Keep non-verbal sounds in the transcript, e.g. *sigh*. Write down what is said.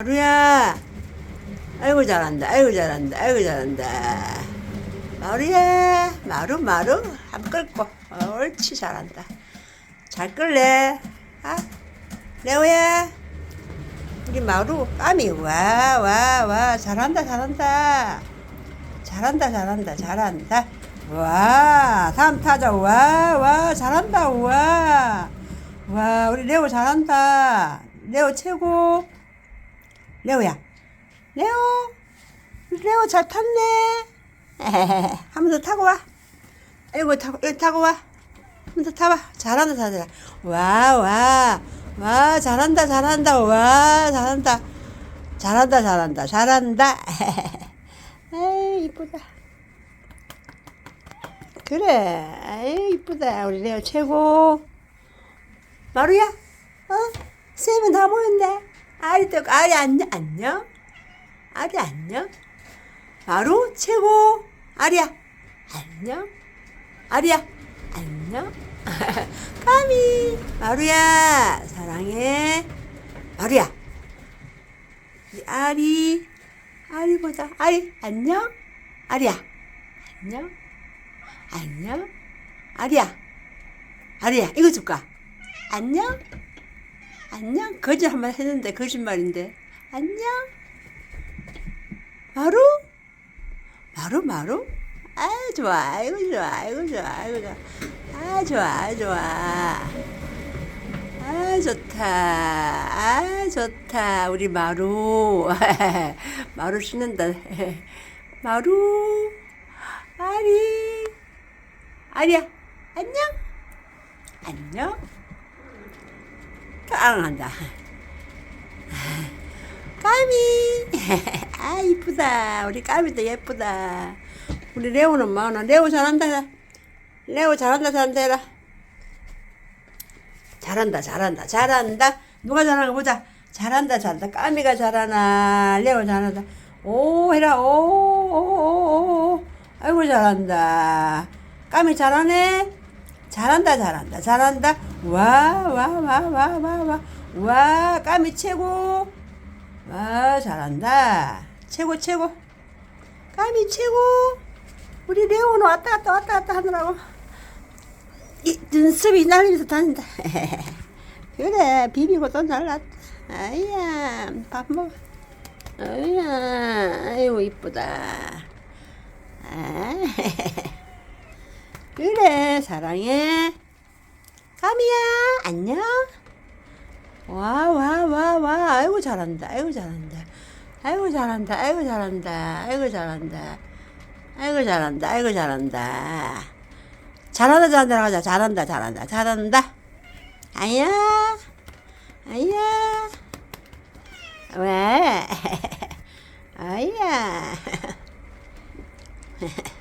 마루야. 아이고 잘한다. 아이고 잘한다. 아이고 잘한다. 마루야. 마루 마루. 한 끌고. 옳지 잘한다. 잘 끌래. 아. 레오야. 우리 마루 까미. 와, 와, 와. 잘한다. 잘한다. 잘한다. 잘한다. 잘한다. 와. 다음 타자. 와, 와. 잘한다. 와. 와, 우리 레오 잘한다. 레오 최고. 레오야. 레오. 레오 잘 탔네. *laughs* 한 번 더 타고 와. 아이고, 타고, 여기 타고 와. 한 번 더 타봐. 잘한다, 잘한다. 와, 와. 와, 잘한다, 잘한다. 와, 잘한다. 잘한다, 잘한다, 잘한다. *laughs* 에이, 이쁘다. 그래. 에이, 이쁘다. 우리 레오 최고. 마루야? 어? 쌤은 다 모였네. 또, 아리 안녕? 안녕? 아리 안녕? 마루 최고. 아리야. 안녕? 아리야. 안녕? *laughs* 까미. 마루야. 사랑해. 마루야. 우리 아리. 아리 보자. 아리. 안녕? 아리야. 안녕? 안녕? 아리야. 아리야. 이거 줄까? 안녕? 안녕? 거짓 한번 했는데 거짓말인데. 안녕? 마루? 마루 마루? 아 좋아. 아이고 좋아. 아이고 좋아. 아이고 좋아. 아 좋아. 좋아. 아 좋다. 아 좋다. 우리 마루. *laughs* 마루 신는다. *laughs* 마루. 아리. 아리야. 안녕? 안녕 깡한다. 까미. *laughs* 아 이쁘다. 우리 까미도 예쁘다. 우리 레오는 뭐하나 레오 잘한다. 레오 잘한다 잘한다 해라. 잘한다 잘한다 잘한다. 누가 잘하는 거 보자. 잘한다 잘한다. 까미가 잘하나? 레오 잘한다. 오 해라. 오 오 오 오. 아이고 잘한다. 까미 잘하네? 잘한다 잘한다 잘한다 와 와 와 와 와 와. 까미 최고. 와 잘한다. 최고 최고. 까미 최고. 우리 레오는 왔다 갔다 왔다 갔다 하느라고. 이 눈썹이 날리면서 다닌다. *laughs* 그래 비비고 또 날랐다 아이야 밥 먹어. 아이야 아이고 이쁘다. 아, *laughs* 그래 사랑해 까미야. 안녕. 와 와 와 와. 아이고 잘한다. 아이고 잘한다. 아이고 잘한다. 아이고 잘한다. 아이고 잘한다. 아이고 잘한다. 아이고 잘한다. 잘한다 잘한다. 하자. 잘한다 잘한다. 잘한다. 아야. 아야. 왜? *laughs* 아야 *laughs*